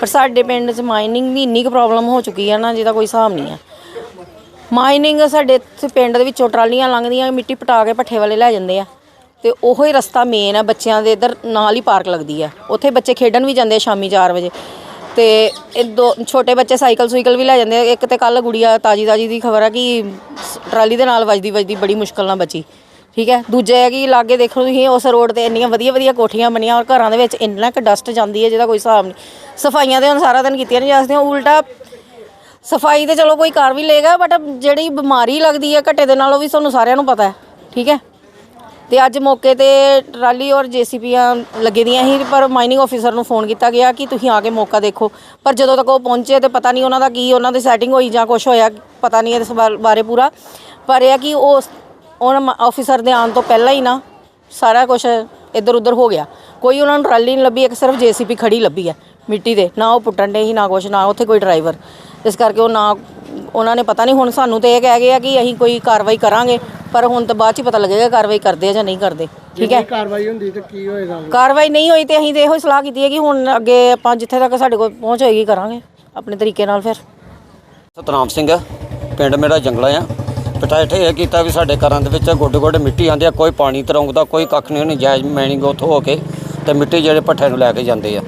ਪਰ ਸਾਡੇ ਪਿੰਡ 'ਚ ਮਾਈਨਿੰਗ ਦੀ ਇੰਨੀ ਕੁ ਪ੍ਰੋਬਲਮ ਹੋ ਚੁੱਕੀ ਹੈ ਨਾ, ਜਿਹਦਾ ਕੋਈ ਹਿਸਾਬ ਨਹੀਂ ਹੈ ਮਾਈਨਿੰਗ ਸਾਡੇ ਇੱਥੇ ਪਿੰਡ ਦੇ ਵਿੱਚੋਂ ਟਰਾਲੀਆਂ ਲੰਘਦੀਆਂ, ਮਿੱਟੀ ਪਟਾ ਕੇ ਭੱਠੇ ਵਾਲੇ ਲੈ ਜਾਂਦੇ ਆ। ਤੇ ਉਹੋ ਹੀ ਰਸਤਾ ਮੇਨ ਆ, ਬੱਚਿਆਂ ਦੇ ਇੱਧਰ ਨਾਲ ਹੀ ਪਾਰਕ ਲੱਗਦੀ ਆ। ਉੱਥੇ ਬੱਚੇ ਖੇਡਣ ਵੀ ਜਾਂਦੇ ਆ ਸ਼ਾਮੀ 4 ਵਜੇ। ਤੇ ਇਹ ਦੋ ਛੋਟੇ ਬੱਚੇ ਸਾਈਕਲ ਸੁਈਕਲ ਵੀ ਲੈ ਜਾਂਦੇ ਆ। ਇੱਕ ਤੇ ਕੱਲ ਗੁੜੀਆ ਤਾਜੀ ਤਾਜੀ ਦੀ ਖਬਰ ਆ ਕਿ ਟਰਾਲੀ ਦੇ ਨਾਲ ਵੱਜਦੀ ਵੱਜਦੀ ਬੜੀ ਮੁਸ਼ਕਲ ਨਾਲ ਬਚੀ। ਠੀਕ ਹੈ? ਦੂਜੇ ਹੈ ਕਿ ਲਾਗੇ ਦੇਖੋ ਤੁਸੀਂ, ਉਸ ਰੋਡ ਤੇ ਇੰਨੀਆਂ ਵਧੀਆ ਵਧੀਆ ਕੋਠੀਆਂ ਬਣੀਆਂ ਔਰ ਘਰਾਂ ਦੇ ਵਿੱਚ ਇੰਨਾ ਕੁ ਡਸਟ ਜਾਂਦੀ ਹੈ ਜਿਹਦਾ ਕੋਈ ਹਿਸਾਬ ਨਹੀਂ। ਸਫਾਈਆਂ ਤੇ ਹੁਣ ਸਾਰਾ ਦਿਨ ਕੀਤੀਆਂ ਨਹੀਂ ਜਾਂਦੀਆਂ ਉਲਟਾ ਸਫ਼ਾਈ ਤੇ ਚਲੋ ਕੋਈ ਕਰ ਵੀ ਲੇਗਾ ਬਟ ਜਿਹੜੀ ਬਿਮਾਰੀ ਲੱਗਦੀ ਹੈ ਘਟੇ ਦੇ ਨਾਲ ਉਹ ਵੀ ਤੁਹਾਨੂੰ ਸਾਰਿਆਂ ਨੂੰ ਪਤਾ ਹੈ। ਠੀਕ ਹੈ? ਤੇ ਅੱਜ ਮੌਕੇ ਤੇ ਟਰਾਲੀ ਔਰ ਜੀਸੀਪੀਆਂ ਲੱਗੇ ਦੀਆਂ ਸੀ, ਪਰ ਮਾਈਨਿੰਗ ਆਫੀਸਰ ਨੂੰ ਫੋਨ ਕੀਤਾ ਗਿਆ ਕਿ ਤੁਸੀਂ ਆ ਕੇ ਮੌਕਾ ਦੇਖੋ। ਪਰ ਜਦੋਂ ਤੱਕ ਉਹ ਪਹੁੰਚੇ ਤੇ ਪਤਾ ਨਹੀਂ ਉਹਨਾਂ ਦਾ ਕੀ, ਉਹਨਾਂ ਦੀ ਸੈਟਿੰਗ ਹੋਈ ਜਾਂ ਕੁਝ ਹੋਇਆ, ਪਤਾ ਨਹੀਂ ਇਸ ਬਾਰੇ ਪੂਰਾ। ਪਰ ਇਹ ਆ ਕਿ ਉਹ ਉਹਨਾਂ ਆਫੀਸਰ ਦੇ ਆਉਣ ਤੋਂ ਪਹਿਲਾਂ ਹੀ ਨਾ ਸਾਰਾ ਕੁਝ ਇੱਧਰ ਉੱਧਰ ਹੋ ਗਿਆ। ਕੋਈ ਉਹਨਾਂ ਨੂੰ ਟਰਾਲੀ ਨਹੀਂ ਲੱਭੀ ਇੱਕ ਸਿਰਫ ਜੀਸੀਪੀ ਖੜੀ ਲੱਭੀ ਹੈ ਮਿੱਟੀ ਦੇ। ਨਾ ਉਹ ਪੁੱਟਣ ਦੇ ਹੀ ਨਾ ਕੁਛ ਨਾ ਉੱਥੇ ਕੋਈ ਡਰਾਈਵਰ। ਇਸ ਕਰਕੇ ਉਹ ਨਾ ਉਹਨਾਂ ਨੇ ਪਤਾ ਨਹੀਂ ਹੁਣ ਸਾਨੂੰ ਤੇ ਇਹ ਕਹਿ ਗਏ ਆ ਕਿ ਅਸੀਂ ਕੋਈ ਕਾਰਵਾਈ ਕਰਾਂਗੇ ਪਰ ਹੁਣ ਤਾਂ ਬਾਅਦ ਚ ਪਤਾ ਲੱਗੇਗਾ ਕਾਰਵਾਈ ਕਰਦੇ ਆ ਜਾਂ ਨਹੀਂ ਕਰਦੇ। ਠੀਕ ਹੈ? ਕਾਰਵਾਈ ਹੁੰਦੀ ਤੇ ਕੀ ਹੋਏਗਾ ਕਾਰਵਾਈ ਨਹੀਂ ਹੋਈ ਤੇ ਅਸੀਂ ਤੇ ਇਹੋ ਹੀ ਸਲਾਹ ਕੀਤੀ ਹੈ ਕਿ ਹੁਣ ਅੱਗੇ ਆਪਾਂ ਜਿੱਥੇ ਤੱਕ ਸਾਡੇ ਕੋਲ ਪਹੁੰਚ ਹੋਏਗੀ ਕਰਾਂਗੇ। ਆਪਣੇ ਤਰੀਕੇ ਨਾਲ ਫਿਰ। ਸਤਨਾਮ ਸਿੰਘ ਆ ਪਿੰਡ ਮੇਰਾ ਜੰਗਲਾ ਆ। ਪਟਾਠੇ ਇਹ ਕੀਤਾ ਵੀ ਸਾਡੇ ਘਰਾਂ ਦੇ ਵਿੱਚ ਗੋਡੇ ਗੋਡੇ ਮਿੱਟੀ ਆਉਂਦੀ ਆ ਕੋਈ ਪਾਣੀ ਤਰੋਂਗਦਾ ਕੋਈ ਕੱਖ ਨਹੀਂ ਨਜਾਇਜ਼ ਮੈਨਿੰਗ ਉੱਥੋਂ ਹੋ ਕੇ ਤੇ ਮਿੱਟੀ ਜਿਹੜੇ ਭੱਠਿਆਂ ਨੂੰ ਲੈ ਕੇ ਜਾਂਦੇ ਆ।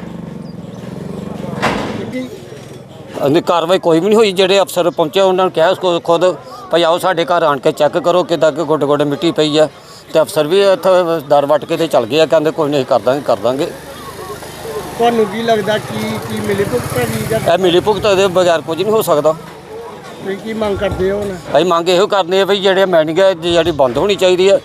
ਉਹਦੀ ਕਾਰਵਾਈ ਕੋਈ ਵੀ ਨਹੀਂ ਹੋਈ ਜਿਹੜੇ ਅਫਸਰ ਪਹੁੰਚੇ ਉਹਨਾਂ ਨੂੰ ਕਿਹਾ ਖੁਦ ਭਈ ਆਓ ਸਾਡੇ ਘਰ ਆਣ ਕੇ ਚੈੱਕ ਕਰੋ ਕਿੱਦਾਂ ਕਿ ਗੋਡੇ ਗੋਡੇ ਮਿੱਟੀ ਪਈ ਆ। ਤੇ ਅਫਸਰ ਵੀ ਇੱਥੇ ਦਰ ਵੱਟ ਕੇ ਤੇ ਚਲ ਗਏ ਆ ਕਹਿੰਦੇ ਕੋਈ ਨਹੀਂ ਕਰ ਦਾਂਗੇ ਕਰ ਦਾਂਗੇ। ਤੁਹਾਨੂੰ ਕੀ ਲੱਗਦਾ ਕੀ ਕੀ ਮਿਲੀ ਭੁਗਤ ਜਾਂ? ਇਹ ਮਿਲੀ ਭੁਗਤ ਦੇ ਬਗੈਰ ਕੁਝ ਨਹੀਂ ਹੋ ਸਕਦਾ। ਤੁਸੀਂ ਕੀ ਮੰਗ ਕਰਦੇ ਹੋ ਹੁਣ? ਅਸੀਂ ਮੰਗ ਇਹੋ ਕਰਨੀ ਹੈ ਵੀ ਜਿਹੜੇ ਮੈਨਿੰਗ ਹੈ ਜਿਹੜੀ ਬੰਦ ਹੋਣੀ ਚਾਹੀਦੀ ਹੈ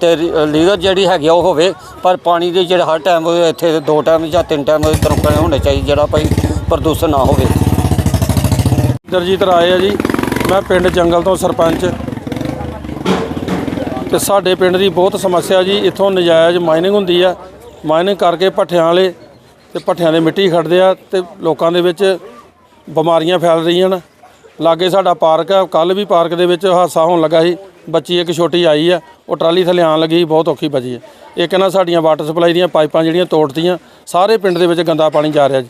ਤੇ ਲੀਗਲ ਜਿਹੜੀ ਹੈਗੀ ਆ ਉਹ ਹੋਵੇ ਪਰ ਪਾਣੀ ਦੇ ਜਿਹੜਾ ਹਰ ਟਾਈਮ ਇੱਥੇ ਦੋ ਟਾਈਮ ਜਾਂ ਤਿੰਨ ਟਾਈਮ ਤਰੁਕਣੇ ਹੋਣੇ ਚਾਹੀਦੇ ਜਿਹੜਾ ਭਾਈ ਪ੍ਰਦੂਸ਼ਣ ਨਾ ਹੋਵੇ। ਦਰਜੀਤ ਰਾਏ ਆ ਜੀ ਮੈਂ ਪਿੰਡ ਜੰਗਲ ਤੋਂ ਸਰਪੰਚ। ਤੇ ਸਾਡੇ ਪਿੰਡ ਦੀ ਬਹੁਤ ਸਮੱਸਿਆ ਜੀ ਇੱਥੋਂ ਨਜਾਇਜ਼ ਮਾਈਨਿੰਗ ਹੁੰਦੀ ਆ ਮਾਈਨਿੰਗ ਕਰਕੇ ਭੱਠਿਆਂ ਵਾਲੇ ਤੇ ਭੱਠਿਆਂ ਦੇ ਮਿੱਟੀ ਖੜਦੇ ਆ ਤੇ ਲੋਕਾਂ ਦੇ ਵਿੱਚ ਬਿਮਾਰੀਆਂ ਫੈਲ ਰਹੀਆਂ ਨੇ ਲਾਗੇ ਸਾਡਾ ਪਾਰਕ ਹੈ ਕੱਲ ਵੀ ਪਾਰਕ ਦੇ ਵਿੱਚ ਹਾਦਸਾ ਹੋਣ ਲੱਗਾ ਸੀ। ਬੱਚੀ ਇੱਕ ਛੋਟੀ ਆਈ ਆ ਉਹ ਟਰਾਲੀ ਥੱਲੇ ਆਣ ਲੱਗੀ ਸੀ, ਬਹੁਤ ਔਖੀ ਬਚੀ ਹੈ। ਇੱਕ ਨਾ ਸਾਡੀਆਂ ਵਾਟਰ ਸਪਲਾਈ ਦੀਆਂ ਪਾਈਪਾਂ ਜਿਹੜੀਆਂ ਤੋੜਤੀਆਂ ਸਾਰੇ ਪਿੰਡ ਦੇ ਵਿੱਚ ਗੰਦਾ ਪਾਣੀ ਜਾ ਰਿਹਾ ਜੀ।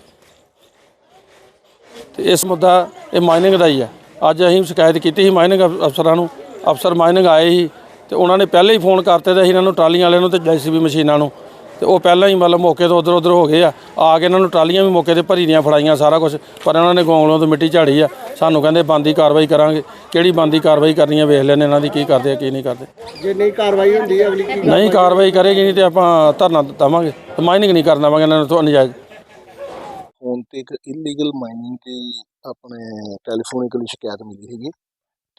ਤੇ ਇਸ ਮੁੱਦਾ ਇਹ ਮਾਈਨਿੰਗ ਦਾ ਹੀ ਹੈ। ਅੱਜ ਅਸੀਂ ਸ਼ਿਕਾਇਤ ਕੀਤੀ ਸੀ ਮਾਈਨਿੰਗ ਅਫ- ਅਫਸਰਾਂ ਨੂੰ। ਅਫਸਰ ਮਾਈਨਿੰਗ ਆਏ ਸੀ ਤੇ ਉਹਨਾਂ ਨੇ ਪਹਿਲਾਂ ਹੀ ਫੋਨ ਕਰਤੇ ਤੇ ਅਸੀਂ ਇਹਨਾਂ ਨੂੰ ਟਰਾਲੀਆਂ ਵਾਲਿਆਂ ਨੂੰ ਤੇ ਜੀਸੀਬੀ ਮਸ਼ੀਨਾਂ ਨੂੰ ਤੇ ਉਹ ਪਹਿਲਾਂ ਹੀ ਮਤਲਬ ਮੌਕੇ ਤੋਂ ਉਧਰ ਉਧਰ ਹੋ ਗਏ ਆ। ਆ ਕੇ ਇਹਨਾਂ ਨੂੰ ਟਰਾਲੀਆਂ ਵੀ ਮੌਕੇ ਤੇ ਭਰੀ ਦੀਆਂ ਫੜਾਈਆਂ ਸਾਰਾ ਕੁਝ ਪਰ ਇਹਨਾਂ ਨੇ ਗੋਂਗਲੋਂ ਤੋਂ ਮਿੱਟੀ ਝਾੜੀ ਆ। ਸਾਨੂੰ ਕਹਿੰਦੇ ਬੰਦੀ ਕਾਰਵਾਈ ਕਰਾਂਗੇ। ਕਿਹੜੀ ਬੰਦੀ ਕਾਰਵਾਈ ਕਰਨੀ ਆ ਵੇਖ ਲੈਣੇ ਇਹਨਾਂ ਦੀ ਕੀ ਕਰਦੇ ਆ ਕੀ ਨਹੀਂ ਕਰਦੇ। ਜੇ ਨਹੀਂ ਕਾਰਵਾਈ ਹੁੰਦੀ ਅਗਲੀ ਕੀ ਨਹੀਂ ਕਾਰਵਾਈ ਕਰੇਗੀ ਨਹੀਂ ਤੇ ਆਪਾਂ ਧਰਨਾ ਦੇਵਾਂਗੇ। ਤੇ ਮਾਈਨਿੰਗ ਨਹੀਂ ਕਰਨ ਦੇਵਾਂਗੇ ਇਹਨਾਂ ਨੂੰ ਤੋਂ ਨਜਾਇਜ਼। ਫੋਨ ਤੇ ਇੱਕ ਇਲੀਗਲ ਮਾਈਨਿੰਗ ਦੀ ਆਪਣੇ ਟੈਲੀਫੋਨਿਕਲੀ ਸ਼ਿਕਾਇਤ ਮਿਲੀ ਸੀਗੀ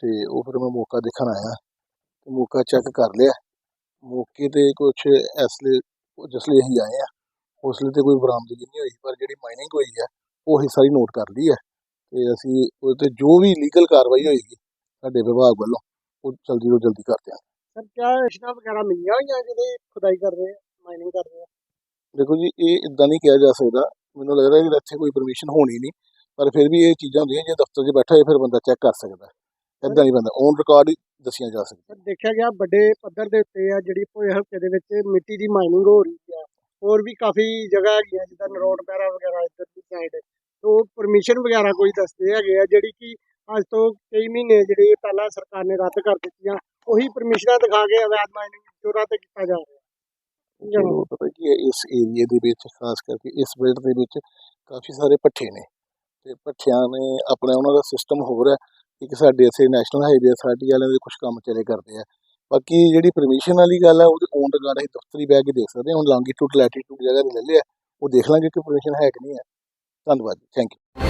ਤੇ ਉਹ ਫਿਰ ਮੈਂ ਮੌਕਾ ਦੇਖਣ ਆਇਆ। ਤੇ ਮੌਕਾ ਚੈੱਕ ਕਰ ਲਿਆ। ਮੌਕੇ ਤੇ ਕੁਝ ਐਸਲੇ ਜਿਸ ਲਈ ਅਸੀਂ ਆਏ ਆ ਉਸ ਲਈ ਤੇ ਕੋਈ ਬਰਾਮਦਗੀ ਨਹੀਂ ਹੋਈ ਪਰ ਜਿਹੜੀ ਮਾਈਨਿੰਗ ਹੋਈ ਹੈ ਉਹ ਅਸੀਂ ਸਾਰੀ ਨੋਟ ਕਰ ਲਈ ਹੈ ਤੇ ਅਸੀਂ ਉਹ ਤੇ ਜੋ ਵੀ ਲੀਗਲ ਕਾਰਵਾਈ ਹੋਏਗੀ ਸਾਡੇ ਵਿਭਾਗ ਵੱਲੋਂ ਉਹ ਜਲਦੀ ਤੋਂ ਜਲਦੀ ਕਰਦੇ ਹਾਂ ਸਰ ਕਿਆ ਇਸ਼ਨਾ ਵਗੈਰਾ ਮਿਲੀਆਂ ਹੋਈਆਂ ਜਿਹੜੇ ਖੁਦਾਈ ਕਰ ਰਹੇ ਆ ਮਾਈਨਿੰਗ ਕਰ ਰਹੇ ਆ? ਦੇਖੋ ਜੀ ਇਹ ਇਦਾਂ ਨਹੀਂ ਕਿਹਾ ਜਾ ਸਕਦਾ ਮੈਨੂੰ ਲੱਗਦਾ ਕਿ ਇੱਥੇ ਕੋਈ ਪਰਮਿਸ਼ਨ ਹੋਣੀ ਨਹੀਂ ਪਰ ਫਿਰ ਵੀ ਇਹ ਚੀਜ਼ਾਂ ਹੁੰਦੀਆਂ ਜੇ ਦਫ਼ਤਰ 'ਚ ਬੈਠਾ ਹੋਏ ਫਿਰ ਬੰਦਾ ਚੈੱਕ ਕਰ ਸਕਦਾ। ਇਦਾਂ ਨਹੀਂ ਬੰਦਾ ਔਨ ਰਿਕਾਰਡ ਦੱਸੀਆਂ ਜਾ ਸਕਦੀਆਂ। ਦੇਖਿਆ ਗਿਆ ਵੱਡੇ ਪੱਧਰ ਦੇ ਉੱਤੇ ਆ ਜਿਹੜੀ ਹੋਏ ਹਲਕੇ ਦੇ ਵਿੱਚ ਮਿੱਟੀ ਦੀ ਮਾਈਨਿੰਗ ਹੋ ਰਹੀ ਆ। ਹੋਰ ਵੀ ਕਾਫੀ ਜਗ੍ਹਾ ਹੈਗੀਆਂ ਜਿੱਦਾਂ ਨਰੋਟ ਪੈਰਾ ਵਗੈਰਾ ਇੱਧਰ ਦੀ ਸਾਈਡ ਤੋਂ ਪਰਮਿਸ਼ਨ ਵਗੈਰਾ ਕੋਈ ਦੱਸਦੇ ਹੈਗੇ ਆ ਜਿਹੜੀ ਕਿ ਅੱਜ ਤੋਂ ਕਈ ਮਹੀਨੇ ਜਿਹੜੇ ਪਹਿਲਾਂ ਸਰਕਾਰ ਨੇ ਰੱਦ ਕਰ ਦਿੱਤੀਆਂ ਉਹੀ ਪਰਮਿਸ਼ਨਾਂ ਦਿਖਾ ਕੇ ਅਵੈਧ ਮਾਈਨਿੰਗ ਜੋ ਰੱਦ ਕੀਤਾ ਜਾ ਰਿਹਾ। ਚਲੋ ਪਤਾ ਕੀ ਹੈ ਇਸ ਏਰੀਏ ਦੇ ਵਿੱਚ ਖਾਸ ਕਰਕੇ ਇਸ ਬੈਲਟ ਦੇ ਵਿੱਚ ਕਾਫੀ ਸਾਰੇ ਪੱਠੇ ਨੇ। ਤੇ ਪੱਠਿਆਂ ਨੇ ਆਪਣਾ ਉਹਨਾਂ ਦਾ ਸਿਸਟਮ ਹੋਰ ਹੈ ਇੱਕ ਸਾਡੇ ਇੱਥੇ ਨੈਸ਼ਨਲ ਹਾਈਵੇ ਅਥਾਰਟੀ ਵਾਲਿਆਂ ਦੇ ਕੁਝ ਕੰਮ ਚਲੇ ਕਰਦੇ ਆ। ਬਾਕੀ ਜਿਹੜੀ ਪਰਮਿਸ਼ਨ ਵਾਲੀ ਗੱਲ ਹੈ ਉਹਦੇ ਔਨ ਰਿਕਾਰਡ ਅਸੀਂ ਦਫ਼ਤਰੀ ਬਹਿ ਕੇ ਦੇਖ ਸਕਦੇ ਹਾਂ। ਹੁਣ ਲੌਂਗੀਟਿਊਡ ਲੈਟੀਟਿਊਡ ਜਗ੍ਹਾ ਦੇ ਲੈ ਲਿਆ ਉਹ ਦੇਖ ਲਾਂਗੇ ਕਿ ਪਰਮਿਸ਼ਨ ਹੈ ਕਿ ਨਹੀਂ ਹੈ। ਧੰਨਵਾਦ ਥੈਂਕ ਯੂ